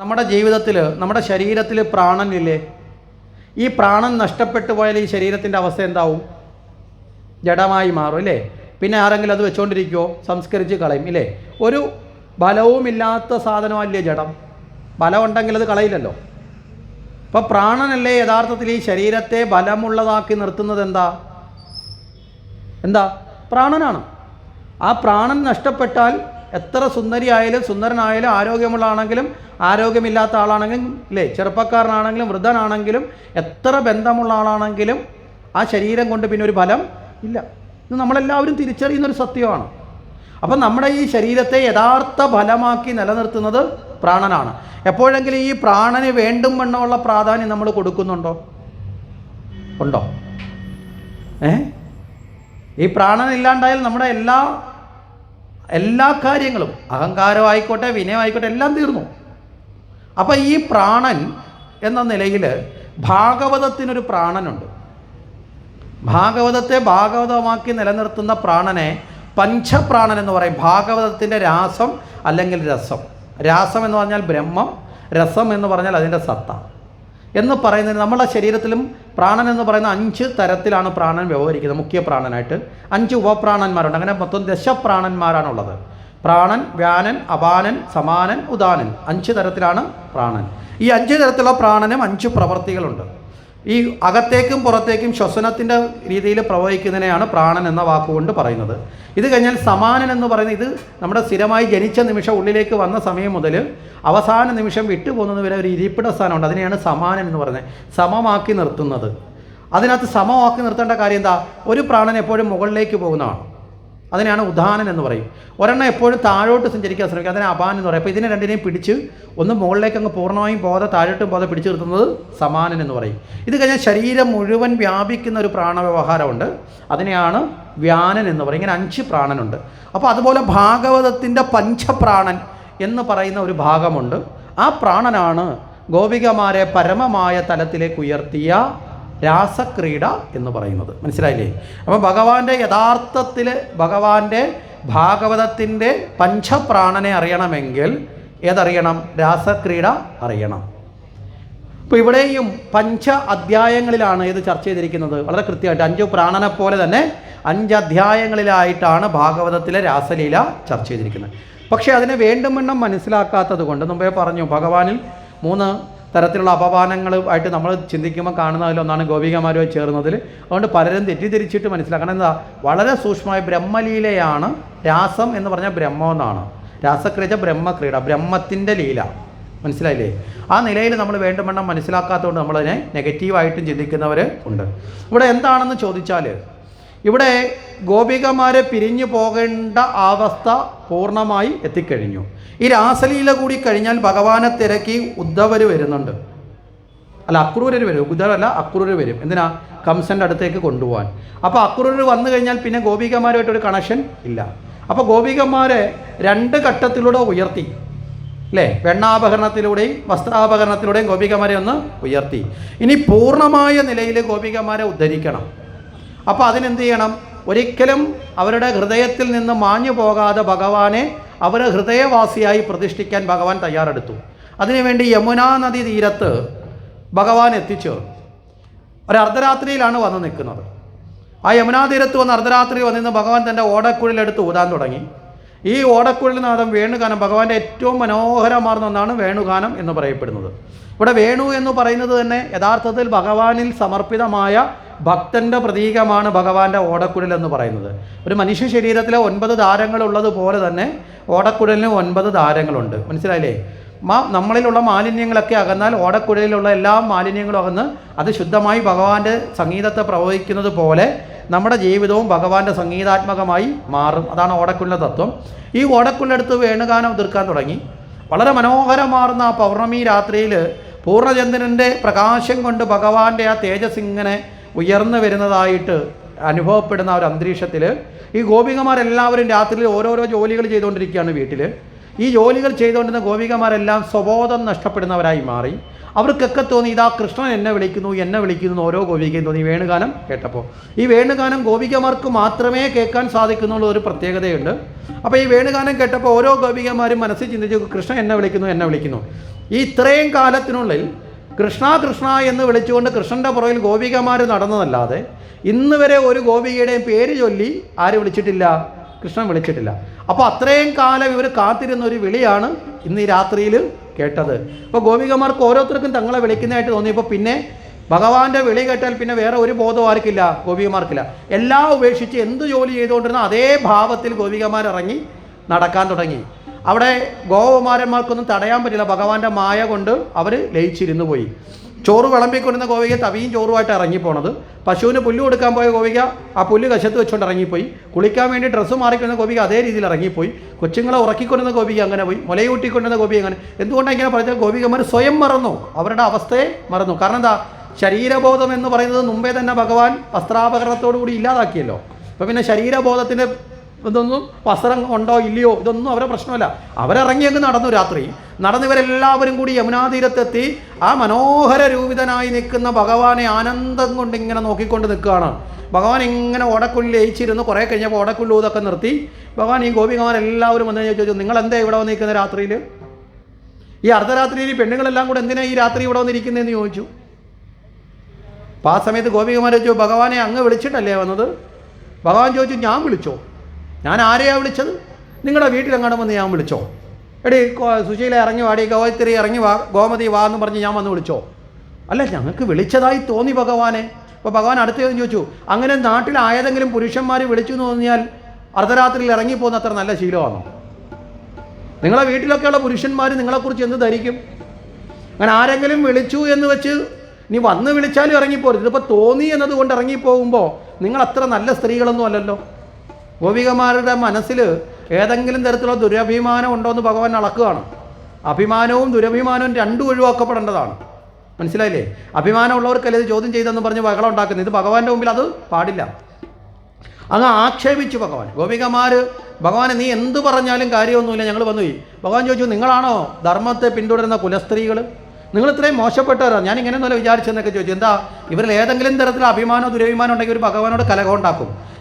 നമ്മുടെ ജീവിതത്തിൽ നമ്മുടെ ശരീരത്തിൽ പ്രാണനില്ലേ ഈ പ്രാണൻ നഷ്ടപ്പെട്ടു പോയാൽ ഈ ശരീരത്തിന്റെ അവസ്ഥ എന്താവും? ജഡമായി മാറും അല്ലേ പിന്നെ ആരെങ്കിലും അത് വെച്ചുകൊണ്ടിരിക്കുമോ സംസ്കരിച്ച് കളയും ഇല്ലേ? ഒരു ബലവുമില്ലാത്ത സാധനമല്ലേ ജഡം? ബലമുണ്ടെങ്കിൽ അത് കളയില്ലല്ലോ. അപ്പോൾ പ്രാണനല്ലേ യഥാർത്ഥത്തിൽ ഈ ശരീരത്തെ ബലമുള്ളതാക്കി നിർത്തുന്നത് എന്താ? എന്താ? പ്രാണനാണ്. ആ പ്രാണൻ നഷ്ടപ്പെട്ടാൽ എത്ര സുന്ദരിയായാലും സുന്ദരനായാലും ആരോഗ്യമുള്ള ആണെങ്കിലും ആരോഗ്യമില്ലാത്ത ആളാണെങ്കിലും ഇല്ലേ ചെറുപ്പക്കാരനാണെങ്കിലും വൃദ്ധനാണെങ്കിലും എത്ര ബന്ധമുള്ള ആളാണെങ്കിലും ആ ശരീരം കൊണ്ട് പിന്നെ ഒരു ഫലം ഇല്ല. ഇത് നമ്മളെല്ലാവരും തിരിച്ചറിയുന്നൊരു സത്യമാണ്. അപ്പം നമ്മുടെ ഈ ശരീരത്തെ യഥാർത്ഥ ഫലമാക്കി നിലനിർത്തുന്നത് പ്രാണനാണ്. എപ്പോഴെങ്കിലും ഈ പ്രാണന് വേണ്ടും വണ്ണമുള്ള പ്രാധാന്യം നമ്മൾ കൊടുക്കുന്നുണ്ടോ? ഉണ്ടോ? ഏ? ഈ പ്രാണൻ നമ്മുടെ എല്ലാ എല്ലാ കാര്യങ്ങളും അഹങ്കാരമായിക്കോട്ടെ വിനയമായിക്കോട്ടെ എല്ലാം തീർന്നു. അപ്പം ഈ പ്രാണൻ എന്ന നിലയിൽ ഭാഗവതത്തിനൊരു പ്രാണനുണ്ട്. ഭാഗവതത്തെ ഭാഗവതമാക്കി നിലനിർത്തുന്ന പ്രാണനെ പഞ്ചപ്രാണൻ എന്ന് പറയും. ഭാഗവതത്തിന്റെ രാസം അല്ലെങ്കിൽ രസം. രാസം എന്ന് പറഞ്ഞാൽ ബ്രഹ്മം രസം എന്ന് പറഞ്ഞാൽ അതിന്റെ സത്ത. എന്ന് പറയുന്നത് നമ്മുടെ ശരീരത്തിലും പ്രാണൻ എന്ന് പറയുന്ന അഞ്ച് തരത്തിലാണ് പ്രാണൻ വ്യവഹരിക്കുന്നത് മുഖ്യ പ്രാണനായിട്ട്. അഞ്ച് ഉപപ്രാണന്മാരുണ്ട്. അങ്ങനെ മൊത്തം ദശപ്രാണന്മാരാണുള്ളത്. പ്രാണൻ വ്യാനൻ അപാനൻ സമാനൻ ഉദാനൻ. അഞ്ച് തരത്തിലാണ് പ്രാണൻ. ഈ അഞ്ച് തരത്തിലുള്ള പ്രാണനും അഞ്ച് പ്രവർത്തികളുണ്ട്. ഈ അകത്തേക്കും പുറത്തേക്കും ശ്വസനത്തിന്റെ രീതിയിൽ പ്രവഹിക്കുന്നതിനെയാണ് പ്രാണൻ എന്ന വാക്കുകൊണ്ട് പറയുന്നത്. ഇത് കഴിഞ്ഞാൽ സമാനൻ എന്ന് പറയുന്നത് ഇത് നമ്മുടെ സ്ഥിരമായി ജനിച്ച നിമിഷം ഉള്ളിലേക്ക് വന്ന സമയം മുതൽ അവസാന നിമിഷം വിട്ടുപോകുന്നത് വരെ ഒരു ഇരിപ്പിട സ്ഥാനമുണ്ട്. അതിനെയാണ് സമാനൻ എന്ന് പറയുന്നത്. സമമാക്കി നിർത്തുന്നത്. അതിനകത്ത് സമമാക്കി നിർത്തേണ്ട കാര്യം എന്താ? ഒരു പ്രാണൻ എപ്പോഴും മുകളിലേക്ക് പോകുന്നതാണ്. അതിനെയാണ് ഉദാഹനം എന്ന് പറയും. ഒരെണ്ണം എപ്പോഴും താഴോട്ട് സഞ്ചരിക്കാൻ ശ്രമിക്കുക അതിനെ അപാൻ എന്ന് പറയും. അപ്പോൾ ഇതിനെ രണ്ടിനെയും പിടിച്ച് ഒന്ന് മുകളിലേക്ക് അങ്ങ് പൂർണമായും പോകാതെ താഴോട്ടും പോകാതെ പിടിച്ചു നിർത്തുന്നത് സമാനൻ എന്ന് പറയും. ഇത് കഴിഞ്ഞാൽ ശരീരം മുഴുവൻ വ്യാപിക്കുന്ന ഒരു പ്രാണവ്യവഹാരമുണ്ട്. അതിനെയാണ് വ്യാനൻ എന്ന് പറയും. ഇങ്ങനെ അഞ്ച് പ്രാണനുണ്ട്. അപ്പോൾ അതുപോലെ ഭാഗവതത്തിന്റെ പഞ്ചപ്രാണൻ എന്ന് പറയുന്ന ഒരു ഭാഗമുണ്ട്. ആ പ്രാണനാണ് ഗോപികമാരെ പരമമായ തലത്തിലേക്ക് ഉയർത്തിയ രാസക്രീഡ എന്ന് പറയുന്നത്. മനസ്സിലായില്ലേ? അപ്പോൾ ഭഗവാന്റെ യഥാർത്ഥത്തിൽ ഭഗവാന്റെ ഭാഗവതത്തിന്റെ പഞ്ചപ്രാണനെ അറിയണമെങ്കിൽ ഏതറിയണം? രാസക്രീഡ അറിയണം. ഇപ്പോൾ ഇവിടെയും പഞ്ച അധ്യായങ്ങളിലാണ് ഇത് ചർച്ച ചെയ്തിരിക്കുന്നത്. വളരെ കൃത്യമായിട്ട് അഞ്ചു പ്രാണനെ പോലെ തന്നെ അഞ്ച് അധ്യായങ്ങളിലായിട്ടാണ് ഭാഗവതത്തിലെ രാസലീല ചർച്ച ചെയ്തിരിക്കുന്നത്. പക്ഷേ അതിനെ വേണ്ടും വണ്ണം മനസ്സിലാക്കാത്തത് കൊണ്ട് മുമ്പേ പറഞ്ഞു ഭഗവാനിൽ മൂന്ന് തരത്തിലുള്ള അപമാനങ്ങളുമായിട്ട് നമ്മൾ ചിന്തിക്കുമ്പോൾ കാണുന്നതിലൊന്നാണ് ഗോപികമാരുമായി ചേർന്നതിൽ. അതുകൊണ്ട് പലരും തെറ്റിദ്ധരിച്ചിട്ട് മനസ്സിലാക്കണം. എന്താ? വളരെ സൂക്ഷ്മമായ ബ്രഹ്മലീലയാണ് രാസം എന്ന് പറഞ്ഞാൽ ബ്രഹ്മം എന്നാണ്. രാസക്രിയ ബ്രഹ്മക്രീഡ ബ്രഹ്മത്തിന്റെ ലീല. മനസ്സിലായില്ലേ? ആ നിലയിൽ നമ്മൾ വേണ്ടുമെണ്ണം മനസ്സിലാക്കാത്തതുകൊണ്ട് നമ്മളതിനെ നെഗറ്റീവായിട്ടും ചിന്തിക്കുന്നവർ ഉണ്ട്. ഇവിടെ എന്താണെന്ന് ചോദിച്ചാൽ ഇവിടെ ഗോപികമാരെ പിരിഞ്ഞു പോകേണ്ട അവസ്ഥ പൂർണമായി എത്തിക്കഴിഞ്ഞു. ഈ രാസലീല കൂടി കഴിഞ്ഞാൽ ഭഗവാനെ തിരക്കി ഉദ്ധവർ വരുന്നുണ്ട്. അല്ല അക്രൂരർ വരും. ഉദ്ധവല്ല അക്രൂരർ വരും. എന്തിനാ? കംസന്റെ അടുത്തേക്ക് കൊണ്ടുപോകാൻ അപ്പോൾ അക്രൂരർ വന്നു കഴിഞ്ഞാൽ പിന്നെ ഗോപികമാരുമായിട്ടൊരു കണക്ഷൻ ഇല്ല. അപ്പോൾ ഗോപികന്മാരെ രണ്ട് ഘട്ടത്തിലൂടെ ഉയർത്തി. അല്ലേ വെണ്ണാപകരണത്തിലൂടെയും വസ്ത്രാപകരണത്തിലൂടെയും ഗോപികമാരെ ഒന്ന് ഉയർത്തി. ഇനി പൂർണമായ നിലയിൽ ഗോപികമാരെ ഉദ്ധരിക്കണം. അപ്പോൾ അതിനെന്ത് ചെയ്യണം? ഒരിക്കലും അവരുടെ ഹൃദയത്തിൽ നിന്ന് മാഞ്ഞു പോകാതെ ഭഗവാനെ അവരെ ഹൃദയവാസിയായി പ്രതിഷ്ഠിക്കാൻ ഭഗവാൻ തയ്യാറെടുത്തു. അതിനുവേണ്ടി യമുനാ നദി തീരത്ത് ഭഗവാൻ എത്തിച്ചേർന്നു. ഒരു അർദ്ധരാത്രിയിലാണ് വന്ന് നിൽക്കുന്നത്. ആ യമുനാ തീരത്ത് വന്ന് അർദ്ധരാത്രി വന്നിരുന്ന് ഭഗവാൻ തന്റെ ഓടക്കുഴലെടുത്ത് ഊതാൻ തുടങ്ങി. ഈ ഓടക്കുഴലിനാഥം വേണുഗാനം ഭഗവാന്റെ ഏറ്റവും മനോഹരമാർന്ന ഒന്നാണ് വേണുഗാനം എന്ന് പറയപ്പെടുന്നത്. ഇവിടെ വേണു എന്ന് പറയുന്നത് തന്നെ യഥാർത്ഥത്തിൽ ഭഗവാനിൽ സമർപ്പിതമായ ഭക്തന്റെ പ്രതീകമാണ് ഭഗവാന്റെ ഓടക്കുഴൽ എന്ന് പറയുന്നത്. ഒരു മനുഷ്യ ശരീരത്തിലെ ഒൻപത് താരങ്ങളുള്ളത് പോലെ തന്നെ ഓടക്കുഴലിന് ഒൻപത് താരങ്ങളുണ്ട്. മനസ്സിലായില്ലേ? മാ നമ്മളിലുള്ള മാലിന്യങ്ങളൊക്കെ അകന്നാൽ ഓടക്കുഴലിലുള്ള എല്ലാ മാലിന്യങ്ങളും അകന്ന് അത് ശുദ്ധമായി ഭഗവാന്റെ സംഗീതത്തെ പ്രവഹിക്കുന്നത് പോലെ നമ്മുടെ ജീവിതവും ഭഗവാന്റെ സംഗീതാത്മകമായി മാറും. അതാണ് ഓടക്കുള്ള തത്വം. ഈ ഓടക്കുള്ളെടുത്ത് വേണുഗാനം തീർക്കാൻ തുടങ്ങി. വളരെ മനോഹരമാർന്ന ആ പൗർണമി രാത്രിയിൽ പൂർണചന്ദ്രന്റെ പ്രകാശം കൊണ്ട് ഭഗവാന്റെ ആ തേജസ് ഇങ്ങനെ ഉയർന്നു വരുന്നതായിട്ട് അനുഭവപ്പെടുന്ന ഒരു അന്തരീക്ഷത്തിൽ ഈ ഗോപികമാരെല്ലാവരും രാത്രിയിൽ ഓരോരോ ജോലികൾ ചെയ്തുകൊണ്ടിരിക്കുകയാണ് വീട്ടിൽ. ഈ ജോലികൾ ചെയ്തുകൊണ്ടിരുന്ന ഗോപികമാരെല്ലാം സ്വബോധം നഷ്ടപ്പെടുന്നവരായി മാറി. അവർക്കൊക്കെ തോന്നി ഇതാ കൃഷ്ണൻ എന്നെ വിളിക്കുന്നു എന്നെ വിളിക്കുന്നു ഓരോ ഗോപികയും തോന്നി. വേണുഗാനം കേട്ടപ്പോൾ. ഈ വേണുഗാനം ഗോപികമാർക്ക് മാത്രമേ കേൾക്കാൻ സാധിക്കുന്നുള്ള ഒരു പ്രത്യേകതയുണ്ട്. അപ്പോൾ ഈ വേണുഗാനം കേട്ടപ്പോൾ ഓരോ ഗോപികമാരും മനസ്സിൽ ചിന്തിച്ചു കൃഷ്ണൻ എന്നെ വിളിക്കുന്നു എന്നെ വിളിക്കുന്നു. ഈ ഇത്രയും കാലത്തിനുള്ളിൽ കൃഷ്ണ കൃഷ്ണ എന്ന് വിളിച്ചുകൊണ്ട് കൃഷ്ണന്റെ പുറകിൽ ഗോപികമാർ നടന്നതല്ലാതെ ഇന്ന് വരെ ഒരു ഗോപികയുടെയും പേര് ചൊല്ലി ആര് വിളിച്ചിട്ടില്ല? കൃഷ്ണൻ വിളിച്ചിട്ടില്ല. അപ്പോൾ അത്രയും കാലം ഇവർ കാത്തിരുന്ന ഒരു വിളിയാണ് ഇന്ന് ഈ രാത്രിയിൽ കേട്ടത്. അപ്പോൾ ഗോപികമാർക്ക് ഓരോരുത്തർക്കും തങ്ങളെ വിളിക്കുന്നതായിട്ട് തോന്നിയപ്പോൾ പിന്നെ ഭഗവാന്റെ വിളി കേട്ടാൽ പിന്നെ വേറെ ഒരു ബോധവും ആർക്കില്ല ഗോപികമാർക്കില്ല. എല്ലാം ഉപേക്ഷിച്ച് എന്ത് ജോലി ചെയ്തുകൊണ്ടിരുന്ന അതേ ഭാവത്തിൽ ഗോപികമാർ ഇറങ്ങി നടക്കാൻ തുടങ്ങി. അവിടെ ഗോകുമാരന്മാർക്കൊന്നും തടയാൻ പറ്റില്ല. ഭഗവാന്റെ മായ കൊണ്ട് അവർ ലയിച്ചിരുന്നു പോയി. ചോറ് വിളമ്പിക്കൊണ്ടിരുന്ന ഗോവിക തവിയും ചോറുമായിട്ട് ഇറങ്ങിപ്പോണത്. പശുവിന് പുല്ല് കൊടുക്കാൻ പോയ ഗോവിക ആ പുല്ല് കശത്ത് വെച്ചുകൊണ്ട് ഇറങ്ങിപ്പോയി. കുളിക്കാൻ വേണ്ടി ഡ്രസ്സ് മാറിക്കൊണ്ടിരുന്ന ഗോപിക അതേ രീതിയിൽ ഇറങ്ങിപ്പോയി. കൊച്ചുങ്ങളെ ഉറക്കിക്കൊണ്ടിരുന്ന ഗോപിക അങ്ങനെ പോയി. മുലയൂട്ടിക്കൊണ്ടിരുന്ന ഗോപിക അങ്ങനെ. എന്തുകൊണ്ടാണ് ഇങ്ങനെ പറഞ്ഞത് ഗോപികമാർ സ്വയം മറന്നു. അവരുടെ അവസ്ഥയെ മറന്നു. കാരണം എന്താ? ശരീരബോധം എന്ന് പറയുന്നത് മുമ്പേ തന്നെ ഭഗവാൻ വസ്ത്രാപകരണത്തോടു കൂടി ഇല്ലാതാക്കിയല്ലോ. അപ്പം പിന്നെ ശരീരബോധത്തിന്റെ ഇതൊന്നും വസ്ത്രം ഉണ്ടോ ഇല്ലയോ ഇതൊന്നും അവരെ പ്രശ്നമല്ല. അവരിറങ്ങി അങ്ങ് നടന്നു രാത്രി. നടന്നിവരെല്ലാവരും കൂടി യമുനാതീരത്തെത്തി ആ മനോഹര രൂപിതനായി നിൽക്കുന്ന ഭഗവാനെ ആനന്ദം കൊണ്ട് ഇങ്ങനെ നോക്കിക്കൊണ്ട് നിൽക്കുകയാണ്. ഭഗവാൻ ഇങ്ങനെ ഓടക്കുള്ളിൽ ലയിച്ചിരുന്നു. കുറേ കഴിഞ്ഞപ്പോൾ ഓടക്കുള്ളൂ ഇതൊക്കെ നിർത്തി. ഭഗവാൻ ഈ ഗോപികമാർ എല്ലാവരും വന്നു ചോദിച്ചു നിങ്ങൾ എന്താ ഇവിടെ വന്നിരിക്കുന്ന രാത്രിയിൽ? ഈ അർദ്ധരാത്രിയിൽ പെണ്ണുങ്ങളെല്ലാം കൂടെ എന്തിനാ ഈ രാത്രി ഇവിടെ വന്നിരിക്കുന്നതെന്ന് ചോദിച്ചു. അപ്പോൾ ആ സമയത്ത് ഗോപികമാർ ചോദിച്ചു ഭഗവാനെ അങ്ങ് വിളിച്ചിട്ടല്ലേ വന്നത്? ഭഗവാൻ ചോദിച്ചു ഞാൻ വിളിച്ചോ? ഞാൻ ആരെയാ വിളിച്ചത്? നിങ്ങളുടെ വീട്ടിലെങ്ങാണ്ട് വന്ന് ഞാൻ വിളിച്ചോ? എടി സുശീല ഇറങ്ങി വാടി ഗോവത്തിരി ഇറങ്ങി വാ ഗോമതി വാ എന്ന് പറഞ്ഞ് ഞാൻ വന്ന് വിളിച്ചോ? അല്ല ഞങ്ങൾക്ക് വിളിച്ചതായി തോന്നി ഭഗവാനെ. അപ്പോൾ ഭഗവാൻ അടുത്ത ചോദിച്ചു അങ്ങനെ നാട്ടിലായതെങ്കിലും പുരുഷന്മാർ വിളിച്ചു എന്ന് തോന്നിയാൽ അർദ്ധരാത്രിയിൽ ഇറങ്ങിപ്പോകുന്ന അത്ര നല്ല ശീലമാണോ? നിങ്ങളെ വീട്ടിലൊക്കെയുള്ള പുരുഷന്മാർ നിങ്ങളെക്കുറിച്ച് എന്ത് ധരിക്കും? അങ്ങനെ ആരെങ്കിലും വിളിച്ചു എന്ന് വെച്ച് നീ വന്ന് വിളിച്ചാലും ഇറങ്ങിപ്പോരുത്. ഇതിപ്പോൾ തോന്നി എന്നതുകൊണ്ട് ഇറങ്ങിപ്പോകുമ്പോൾ നിങ്ങൾ അത്ര നല്ല സ്ത്രീകളൊന്നും അല്ലല്ലോ. ഗോപികമാരുടെ മനസ്സിൽ ഏതെങ്കിലും തരത്തിലുള്ള ദുരഭിമാനം ഉണ്ടോ എന്ന് ഭഗവാൻ അളക്കുകയാണ്. അഭിമാനവും ദുരഭിമാനവും രണ്ടും ഒഴിവാക്കപ്പെടേണ്ടതാണ്. മനസ്സിലായില്ലേ? അഭിമാനമുള്ളവർക്കല്ലേ ഇത് ചോദ്യം ചെയ്തെന്ന് പറഞ്ഞ് ബഹളം ഉണ്ടാക്കുന്നത്? ഇത് ഭഗവാന്റെ മുമ്പിൽ അത് പാടില്ല. അങ്ങ് ആക്ഷേപിച്ചു ഭഗവാൻ. ഗോപികമാർ ഭഗവാനെ നീ എന്ത് പറഞ്ഞാലും കാര്യമൊന്നുമില്ല. ഞങ്ങൾ വന്നുപോയി ഭഗവാൻ ചോദിച്ചു നിങ്ങളാണോ ധർമ്മത്തെ പിന്തുടരുന്ന കുലസ്ത്രീകൾ നിങ്ങൾ ഇത്രയും മോശപ്പെട്ടവരാണ് ഞാൻ ഇങ്ങനെയൊന്നുമല്ല വിചാരിച്ചെന്നൊക്കെ ചോദിച്ചു. എന്താ? ഇവരിൽ ഏതെങ്കിലും തരത്തിൽ അഭിമാനോ ദുരഭിമാനം ഉണ്ടെങ്കിൽ ഒരു ഭഗവാനോട് കലഹം ഉണ്ടാക്കും.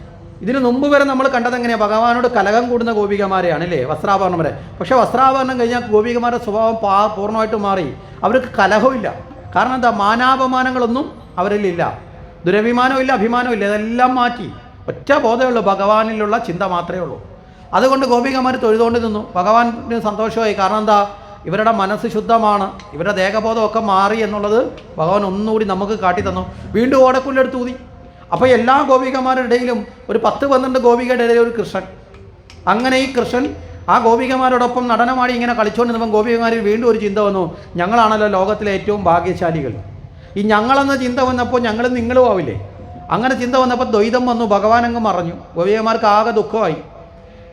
ഇതിനു മുമ്പ് വരെ നമ്മൾ കണ്ടത് എങ്ങനെയാണ് ഭഗവാനോട് കലകം കൂടുന്ന ഗോപികമാരെയാണ് അല്ലേ? വസ്ത്രാഭരണം വരെ. പക്ഷേ വസ്ത്രാഭരണം കഴിഞ്ഞാൽ ഗോപികമാരുടെ സ്വഭാവം പാ പൂർണമായിട്ട് മാറി. അവർക്ക് കലഹമില്ല കാരണം എന്താ? മാനാപമാനങ്ങളൊന്നും അവരിലില്ല ദുരഭിമാനമില്ല അഭിമാനമില്ല ഇതെല്ലാം മാറ്റി. ഒറ്റ ബോധമേ ഉള്ളൂ. ഭഗവാനിലുള്ള ചിന്ത മാത്രമേ ഉള്ളൂ. അതുകൊണ്ട് ഗോപികമാർ തൊഴുതുകൊണ്ട് നിന്നു. ഭഗവാന് സന്തോഷമായി. കാരണം എന്താ? ഇവരുടെ മനസ്സ് ശുദ്ധമാണ്. ഇവരുടെ ദേഹബോധമൊക്കെ മാറി എന്നുള്ളത് ഭഗവാൻ ഒന്നുകൂടി നമുക്ക് കാട്ടി തന്നു വീണ്ടും ഓടക്കുല്ലെടുത്ത് ഊതി. അപ്പോൾ എല്ലാ ഗോപികമാരുടെ ഇടയിലും ഒരു പത്ത് പന്ത്രണ്ട് ഗോപികയുടെ ഇടയിൽ ഒരു കൃഷ്ണൻ. അങ്ങനെ ഈ കൃഷ്ണൻ ആ ഗോപികമാരോടൊപ്പം നടനമാടി ഇങ്ങനെ കളിച്ചുകൊണ്ടിരുന്നപ്പം ഗോപികമാരിൽ വീണ്ടും ഒരു ചിന്ത വന്നു. ഞങ്ങളാണല്ലോ ലോകത്തിലെ ഏറ്റവും ഭാഗ്യശാലികൾ. ഈ ഞങ്ങളെന്ന ചിന്ത വന്നപ്പോൾ ഞങ്ങളും നിങ്ങളും ആവില്ലേ? അങ്ങനെ ചിന്ത വന്നപ്പോൾ ദ്വൈതം വന്നു ഭഗവാൻ അങ്ങ് മറഞ്ഞു. ഗോപികമാർക്ക് ആകെ ദുഃഖമായി.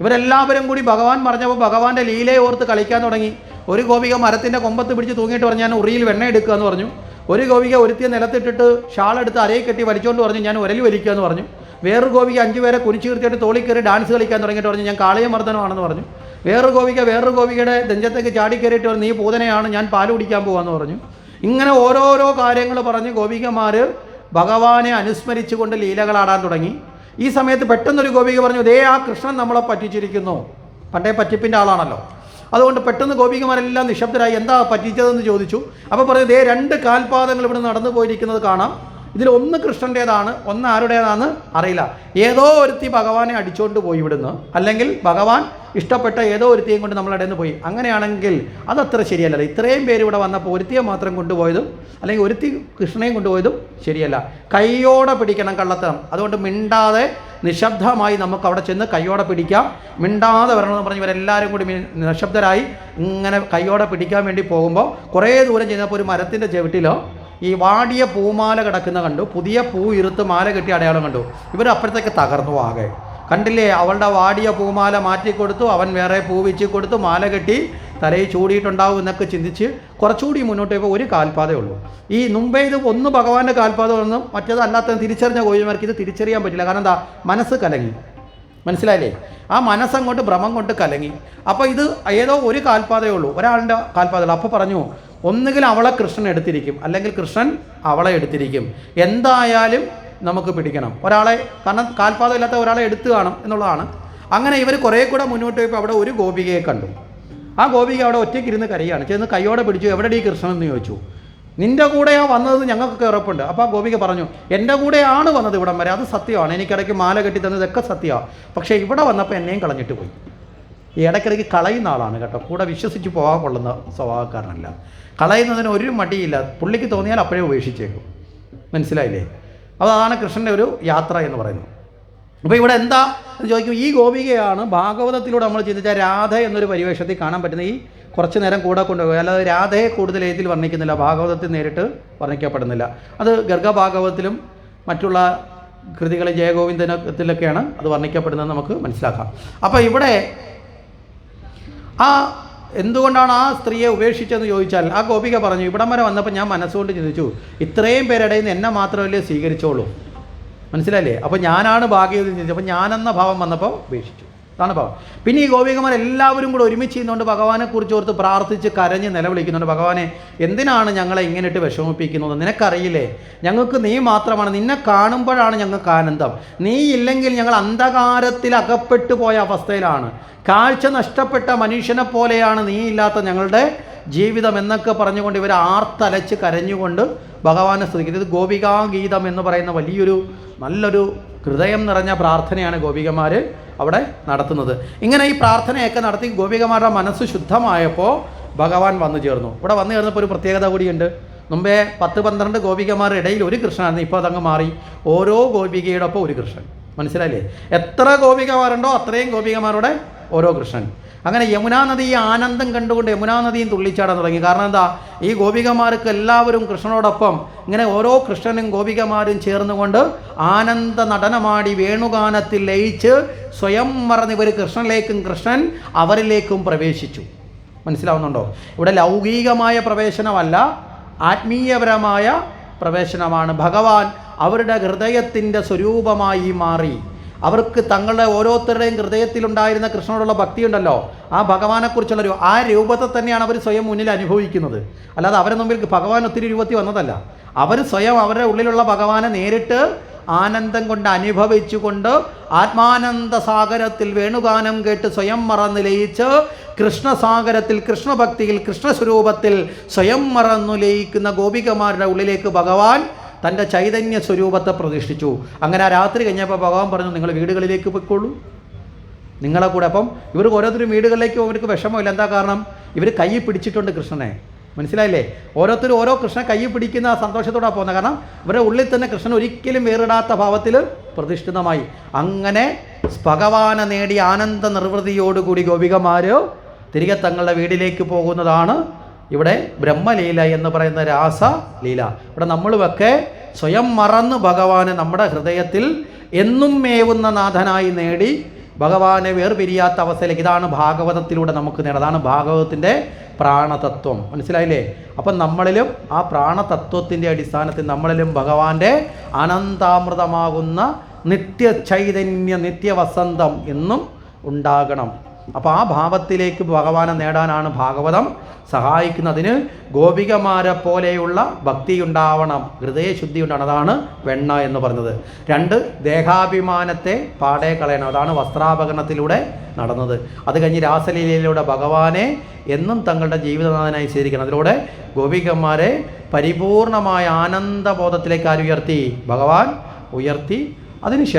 ഇവരെല്ലാവരും കൂടി ഭഗവാൻ മറഞ്ഞപ്പോൾ ഭഗവാന്റെ ലീലയെ ഓർത്ത് കളിക്കാൻ തുടങ്ങി. ഒരു ഗോപിക മരത്തിന്റെ കൊമ്പത്ത് പിടിച്ച് തൂങ്ങിയിട്ട് പറഞ്ഞു ഞാൻ ഉറിയിൽ വെണ്ണ എടുക്കുക എന്ന് പറഞ്ഞു. ഒരു ഗോപിക ഒരുത്തിയ നിലത്തിട്ടിട്ട് ഷാളെടുത്ത് അരയിൽ കെട്ടി വലിച്ചുകൊണ്ട് പറഞ്ഞു ഞാൻ ഉരലി വലിക്കുക എന്ന് പറഞ്ഞു. വേറൊരു ഗോപിക അഞ്ചു പേരെ കുനിച്ചു കീർത്തിയായിട്ട് തോളി കയറി ഡാൻസ് കളിക്കാൻ തുടങ്ങിയിട്ട് പറഞ്ഞു ഞാൻ കാളിയമർദ്ദനമാണെന്ന് പറഞ്ഞു. വേറൊരു ഗോപിക വേറൊരു ഗോപികയുടെ നെഞ്ചത്തേക്ക് ചാടി കയറിയിട്ട് പറഞ്ഞു നീ പൂതനയാണ് ഞാൻ പാൽ കുടിക്കാൻ പോകാമെന്ന് പറഞ്ഞു. ഇങ്ങനെ ഓരോരോ കാര്യങ്ങൾ പറഞ്ഞ് ഗോപികമാർ ഭഗവാനെ അനുസ്മരിച്ചുകൊണ്ട് ലീലകളാടാൻ തുടങ്ങി. ഈ സമയത്ത് പെട്ടെന്നൊരു ഗോപിക പറഞ്ഞു ദേ ആ കൃഷ്ണൻ നമ്മളെ പറ്റിച്ചിരിക്കുന്നു. പണ്ടേ പറ്റിപ്പിന്റെ ആളാണല്ലോ. അതുകൊണ്ട് പെട്ടെന്ന് ഗോപികമാരെല്ലാം നിശബ്ദരായി എന്താ പറ്റിച്ചതെന്ന് ചോദിച്ചു. അപ്പോൾ പറഞ്ഞു ദേ രണ്ട് കാൽപാദങ്ങൾ ഇവിടെ നടന്നു പോയിരിക്കുന്നത് കാണാം. ഇതിൽ ഒന്ന് കൃഷ്ണന്റേതാണ് ഒന്ന് ആരുടേതാണെന്ന് അറിയില്ല. ഏതോ ഒരുത്തി ഭഗവാനെ അടിച്ചുകൊണ്ട് പോയി ഇവിടുന്ന്. അല്ലെങ്കിൽ ഭഗവാൻ ഇഷ്ടപ്പെട്ട ഏതോ ഒരുത്തിയും കൊണ്ട് നമ്മളിടയിൽ നിന്ന് പോയി. അങ്ങനെയാണെങ്കിൽ അതത്ര ശരിയല്ല. ഇത്രയും പേര് ഇവിടെ വന്നപ്പോൾ ഒരുത്തിയെ മാത്രം കൊണ്ടുപോയതും അല്ലെങ്കിൽ ഒരുത്തി കൃഷ്ണനെയും കൊണ്ടുപോയതും ശരിയല്ല. കൈയോടെ പിടിക്കണം കള്ളത്തരം. അതുകൊണ്ട് മിണ്ടാതെ നിശബ്ദമായി നമുക്ക് അവിടെ ചെന്ന് കൈയോടെ പിടിക്കാം. മിണ്ടാതെ വരണമെന്ന് പറഞ്ഞ് ഇവരെല്ലാവരും കൂടി നിശബ്ദരായി ഇങ്ങനെ കൈയോടെ പിടിക്കാൻ വേണ്ടി പോകുമ്പോൾ കുറേ ദൂരം ചെന്നപ്പോൾ ഒരു മരത്തിന്റെ ചവിട്ടിലോ ഈ വാടിയ പൂമാല കിടക്കുന്ന കണ്ടു പുതിയ പൂ ഇരുത്ത് മാല കെട്ടി അടയാളം കണ്ടു. ഇവർ അപ്പോഴത്തേക്ക് തകർന്നു ആകെ. കണ്ടില്ലേ അവളുടെ വാടിയ പൂമാല മാറ്റിക്കൊടുത്തു അവൻ വേറെ പൂ വെച്ച് കൊടുത്തു മാല കെട്ടി തലയിൽ ചൂടിയിട്ടുണ്ടാവും എന്നൊക്കെ ചിന്തിച്ച് കുറച്ചുകൂടി മുന്നോട്ട് പോയപ്പോൾ ഒരു കാൽപാതേ ഉള്ളൂ. ഈ മുമ്പേ ഇത് ഒന്ന് ഭഗവാന്റെ കാൽപാതം ഒന്നും മറ്റേത് അല്ലാത്ത തിരിച്ചറിഞ്ഞ കോഴിമാർക്ക് ഇത് തിരിച്ചറിയാൻ പറ്റില്ല. കാരണം എന്താ? മനസ്സ് കലങ്ങി. മനസ്സിലായില്ലേ? ആ മനസ്സങ്ങോട്ട് ഭ്രമം കൊണ്ട് കലങ്ങി. അപ്പോൾ ഇത് ഏതോ ഒരു കാൽപാതയേ ഉള്ളൂ. ഒരാളുടെ കാൽപാതയുള്ളൂ അപ്പോൾ പറഞ്ഞു ഒന്നുകിൽ അവളെ കൃഷ്ണൻ എടുത്തിരിക്കും അല്ലെങ്കിൽ കൃഷ്ണൻ അവളെ എടുത്തിരിക്കും. എന്തായാലും നമുക്ക് പിടിക്കണം. ഒരാളെ കാരണം കാൽപാതം ഇല്ലാത്ത ഒരാളെ എടുത്തു കാണും എന്നുള്ളതാണ്. അങ്ങനെ ഇവർ കുറേ കൂടെ മുന്നോട്ട് പോയപ്പോൾ അവിടെ ഒരു ഗോപികയെ കണ്ടു. ആ ഗോപിക അവിടെ ഒറ്റയ്ക്ക് ഇരുന്ന് കരയാണ്. ചെന്ന് കൈയോടെ പിടിച്ചു എവിടെ ഈ കൃഷ്ണൻ? എന്ന് ചോദിച്ചു. നിന്റെ കൂടെയാ വന്നത് ഞങ്ങൾക്കൊക്കെ ഉറപ്പുണ്ട്. അപ്പോൾ ആ ഗോപിക പറഞ്ഞു എന്റെ കൂടെയാണ് വന്നത് ഇവിടം വരെ. അത് സത്യമാണ്. എനിക്കിടയ്ക്ക് മാല കെട്ടി തന്നതൊക്കെ സത്യമാണ് പക്ഷേ ഇവിടെ വന്നപ്പോൾ എന്നെയും കളഞ്ഞിട്ട് പോയി. ഈ ഇടയ്ക്കിടയ്ക്ക് കളയുന്ന ആളാണ് കേട്ടോ. കൂടെ വിശ്വസിച്ച് പോകാൻ കൊള്ളുന്ന സ്വഭാവക്കാരനല്ല. കളയുന്നതിന് ഒരു മടിയില്ല. പുള്ളിക്ക് തോന്നിയാൽ അപ്പോഴേ ഉപേക്ഷിച്ചേക്കും. മനസ്സിലായില്ലേ? അപ്പോൾ അതാണ് കൃഷ്ണന്റെ ഒരു യാത്ര എന്ന് പറയുന്നത്. അപ്പോൾ ഇവിടെ എന്താ എന്ന് ചോദിക്കും ഈ ഗോപികയാണ് ഭാഗവതത്തിലൂടെ നമ്മൾ ചിന്തിച്ച രാധ എന്നൊരു പരിവേഷത്തിൽ കാണാൻ പറ്റുന്ന ഈ കുറച്ച് നേരം കൂടെ കൊണ്ടുപോയി. അല്ലാതെ രാധയെ കൂടുതൽ ഏതിൽ വർണിക്കുന്നില്ല ഭാഗവതത്തിൽ നേരിട്ട് വർണിക്കപ്പെടുന്നില്ല. അത് ഗർഗഭാഗവതത്തിലും മറ്റുള്ള കൃതികളിൽ ജയഗോവിന്ദനത്തിലൊക്കെയാണ് അത് വർണിക്കപ്പെടുന്നത് നമുക്ക് മനസ്സിലാക്കാം. അപ്പോൾ ഇവിടെ ആ എന്തുകൊണ്ടാണ് ആ സ്ത്രീയെ ഉപേക്ഷിച്ചതെന്ന് ചോദിച്ചാൽ ആ ഗോപിക പറഞ്ഞു ഇവിടം വരെ വന്നപ്പോൾ ഞാൻ മനസ്സുകൊണ്ട് ചിന്തിച്ചു ഇത്രയും പേരിടയിൽ നിന്ന് എന്നെ മാത്രമല്ലേ സ്വീകരിച്ചോളൂ. മനസ്സിലല്ലേ അപ്പോൾ ഞാനാണ് ഭാഗ്യം ചിന്തിച്ചത് അപ്പോൾ ഞാനെന്ന ഭാവം വന്നപ്പോൾ ഉപേക്ഷിച്ചു. അതാണ് ഭഗവാൻ പിന്നെ ഈ ഗോപികമാർ എല്ലാവരും കൂടെ ഒരുമിച്ച് ചെയ്യുന്നുണ്ട് ഭഗവാനെ കുറിച്ച് ഓർത്ത് പ്രാർത്ഥിച്ച് കരഞ്ഞ് നിലവിളിക്കുന്നുണ്ട്. ഭഗവാനെ എന്തിനാണ് ഞങ്ങളെ ഇങ്ങനെ ഇട്ട് വിഷമിപ്പിക്കുന്നത്? നിനക്കറിയില്ലേ? ഞങ്ങൾക്ക് നീ മാത്രമാണ്. നിന്നെ കാണുമ്പോഴാണ് ഞങ്ങൾക്ക് ആനന്ദം. നീ ഇല്ലെങ്കിൽ ഞങ്ങൾ അന്ധകാരത്തിൽ അകപ്പെട്ടു പോയ അവസ്ഥയിലാണ്. കാഴ്ച നഷ്ടപ്പെട്ട മനുഷ്യനെ പോലെയാണ് നീ ഇല്ലാത്ത ഞങ്ങളുടെ ജീവിതം എന്നൊക്കെ പറഞ്ഞുകൊണ്ട് ഇവർ ആർത്തലച്ച് കരഞ്ഞുകൊണ്ട് ഭഗവാനെ സ്തുതിക്കുന്നത് ഇത് ഗോപികാഗീതം എന്ന് പറയുന്ന വലിയൊരു നല്ലൊരു ഹൃദയം നിറഞ്ഞ പ്രാർത്ഥനയാണ് ഗോപികമാർ അവിടെ നടത്തുന്നത്. ഇങ്ങനെ ഈ പ്രാർത്ഥനയൊക്കെ നടത്തി ഗോപികമാരുടെ മനസ്സ് ശുദ്ധമായപ്പോൾ ഭഗവാൻ വന്നു ചേർന്നു. ഇവിടെ വന്നു ചേർന്നപ്പോൾ ഒരു പ്രത്യേകത കൂടിയുണ്ട്. മുമ്പേ പത്ത് പന്ത്രണ്ട് ഗോപികമാരുടെ ഇടയിൽ ഒരു കൃഷ്ണനായിരുന്നു ഇപ്പോൾ അതങ്ങ് മാറി. ഓരോ ഗോപികയോടൊപ്പം ഒരു കൃഷ്ണൻ. മനസ്സിലായില്ലേ? എത്ര ഗോപികമാരുണ്ടോ അത്രയും ഗോപികമാരുടെ ഓരോ കൃഷ്ണൻ. അങ്ങനെ യമുനാ നദി ആനന്ദം കണ്ടുകൊണ്ട് യമുനാ നദിയും തുള്ളിച്ചാടാൻ തുടങ്ങി. കാരണം എന്താ? ഈ ഗോപികമാർക്ക് എല്ലാവരും കൃഷ്ണനോടൊപ്പം ഇങ്ങനെ ഓരോ കൃഷ്ണനും ഗോപികമാരും ചേർന്നുകൊണ്ട് ആനന്ദ നടനമാടി വേണുഗാനത്തിൽ ലയിച്ച് സ്വയം മറന്ന് ഇവർ കൃഷ്ണനിലേക്കും കൃഷ്ണൻ അവരിലേക്കും പ്രവേശിച്ചു. മനസ്സിലാവുന്നുണ്ടോ? ഇവിടെ ലൗകികമായ പ്രവേശനമല്ല ആത്മീയപരമായ പ്രവേശനമാണ്. ഭഗവാൻ അവരുടെ ഹൃദയത്തിന്റെ സ്വരൂപമായി മാറി. അവർക്ക് തങ്ങളുടെ ഓരോരുത്തരുടെയും ഹൃദയത്തിലുണ്ടായിരുന്ന കൃഷ്ണനോടുള്ള ഭക്തിയുണ്ടല്ലോ. ആ ഭഗവാനെക്കുറിച്ചുള്ള ഒരു ആ രൂപത്തെ തന്നെയാണ് അവർ സ്വയം മുന്നിൽ അനുഭവിക്കുന്നത്. അല്ലാതെ അവരെ മുമ്പിൽ ഭഗവാൻ ഒത്തിരി രൂപത്തിൽ വന്നതല്ല. അവർ സ്വയം അവരുടെ ഉള്ളിലുള്ള ഭഗവാനെ നേരിട്ട് ആനന്ദം കൊണ്ട് അനുഭവിച്ചുകൊണ്ട് ആത്മാനന്ദ സാഗരത്തിൽ വേണുഗാനം കേട്ട് സ്വയം മറന്നു ലയിച്ച് കൃഷ്ണസാഗരത്തിൽ കൃഷ്ണഭക്തിയിൽ കൃഷ്ണസ്വരൂപത്തിൽ സ്വയം മറന്നു ലയിക്കുന്ന ഗോപികമാരുടെ ഉള്ളിലേക്ക് ഭഗവാൻ തന്റെ ചൈതന്യ സ്വരൂപത്തെ പ്രതിഷ്ഠിച്ചു. അങ്ങനെ ആ രാത്രി കഴിഞ്ഞപ്പോൾ ഭഗവാൻ പറഞ്ഞു നിങ്ങൾ വീടുകളിലേക്ക് പൊയ്ക്കോളൂ. നിങ്ങളെ കൂടെ അപ്പം ഇവർക്ക് ഓരോരുത്തരും വീടുകളിലേക്ക് ഇവർക്ക് വിഷമമില്ല. എന്താ കാരണം? ഇവർ കൈ പിടിച്ചിട്ടുണ്ട് കൃഷ്ണനെ. മനസ്സിലായില്ലേ? ഓരോരുത്തരും ഓരോ കൃഷ്ണൻ കൈ പിടിക്കുന്ന ആ സന്തോഷത്തോടെ പോകുന്നത്. കാരണം ഇവരുടെ ഉള്ളിൽ തന്നെ കൃഷ്ണൻ ഒരിക്കലും വേറിടാത്ത ഭാവത്തിൽ പ്രതിഷ്ഠിതമായി. അങ്ങനെ ഭഗവാനെ നേടി ആനന്ദ നിർവൃതിയോടുകൂടി ഗോപികമാരോ തിരികെ തങ്ങളുടെ വീടിലേക്ക് പോകുന്നതാണ് ഇവിടെ ബ്രഹ്മലീല എന്ന് പറയുന്ന രാസലീല. ഇവിടെ നമ്മളുമൊക്കെ സ്വയം മറന്ന് ഭഗവാനെ നമ്മുടെ ഹൃദയത്തിൽ എന്നും മേവുന്ന നാഥനായി നേടി ഭഗവാനെ വേർപിരിയാത്ത അവസ്ഥയിലേക്ക് ഇതാണ് ഭാഗവതത്തിലൂടെ നമുക്ക് നേടാം അതാണ് ഭാഗവതത്തിന്റെ പ്രാണതത്വം. മനസ്സിലായില്ലേ? അപ്പം നമ്മളിലും ആ പ്രാണതത്വത്തിന്റെ അടിസ്ഥാനത്തിൽ നമ്മളിലും ഭഗവാന്റെ അനന്താമൃതമാകുന്ന നിത്യ ചൈതന്യ നിത്യവസന്തം എന്നും ഉണ്ടാകണം. അപ്പോൾ ആ ഭാവത്തിലേക്ക് ഭഗവാനെ നേടാനാണ് ഭാഗവതം സഹായിക്കുന്നതിന് ഗോപികമാരെ പോലെയുള്ള ഭക്തി ഉണ്ടാവണം ഹൃദയശുദ്ധി ഉണ്ടാവണം അതാണ് വെണ്ണ എന്ന് പറഞ്ഞത്. രണ്ട് ദേഹാഭിമാനത്തെ പാടെ കളയണം. അതാണ് വസ്ത്രാപകരണത്തിലൂടെ നടന്നത്. അത് കഴിഞ്ഞ് രാസലീലയിലൂടെ ഭഗവാനെ എന്നും തങ്ങളുടെ ജീവിതനാഥനായി സ്വീകരിക്കണം. അതിലൂടെ ഗോപികന്മാരെ പരിപൂർണമായ ആനന്ദബോധത്തിലേക്ക് ആരുയർത്തി? ഭഗവാൻ ഉയർത്തി. അതിനുശേഷം